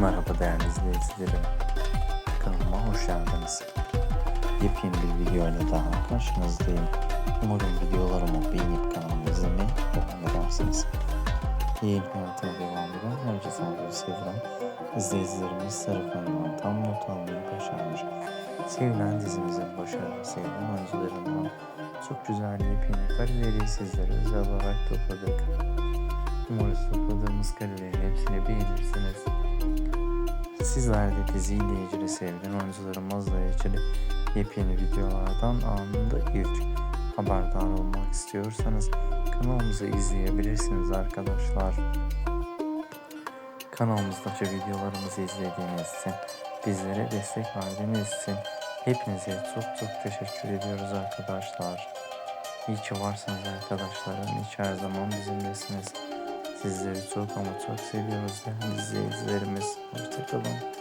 Merhaba değerli izleyicilerim. Kanalıma hoş geldiniz. Yepyeni bir videoyla daha karşınızdayım. Umarım videolarımı beğenip kanalımı izlemeye devam edersiniz. Yayın hayatına devam eden herkese bir sevilen izleyicilerimiz tarafından tam not almayı başarmış. Sevilen dizimizin başarılı sevilen oyuncularından çok güzel yepyeni kareleri sizlere özel olarak topladık. Umarız topladığımız karelerin hepsini beğenirsiniz. Sizler de diziyle ilgili sevilen oyuncularımızla ilgili yepyeni videolardan anında ilk haberdar olmak istiyorsanız kanalımızı izleyebilirsiniz arkadaşlar. Kanalımızdaki videolarımızı izlediğiniz için, bizlere destek verdiğiniz için hepinize çok çok teşekkür ediyoruz arkadaşlar. İyi ki varsınız arkadaşlarım. İyi ki her zaman bizimlesiniz. Sizleri çok ama çok seviyoruz değerli izleyicilerimiz. Hoşçakalın.